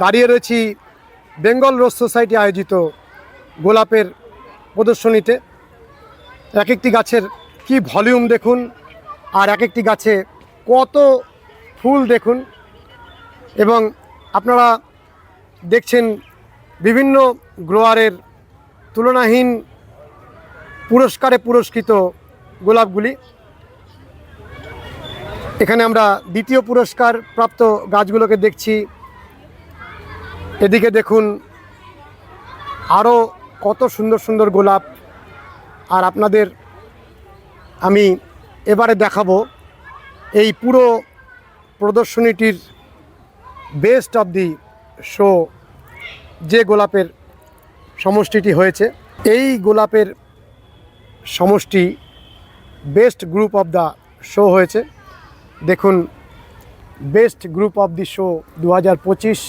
দাঁড়িয়ে রয়েছি বেঙ্গল রোজ সোসাইটি আয়োজিত গোলাপের প্রদর্শনীতে। এক একটি গাছের কি ভলিউম দেখুন, আর এক একটি গাছে কত ফুল দেখুন। এবং আপনারা দেখছেন বিভিন্ন গ্রোয়ারের তুলনাহীন পুরস্কারে পুরস্কৃত গোলাপগুলি। এখানে আমরা দ্বিতীয় পুরস্কার প্রাপ্ত গাছগুলোকে দেখছি। এদিকে দেখুন আরও কত সুন্দর সুন্দর গোলাপ। আর আপনাদের আমি এবারে দেখাবো এই পুরো প্রদর্শনীটির বেস্ট অফ দি শো যে গোলাপের সমষ্টিটি হয়েছে। এই গোলাপের সমষ্টি best group of the show হয়েছে। দেখুন, best group of the show দু হাজার পঁচিশ।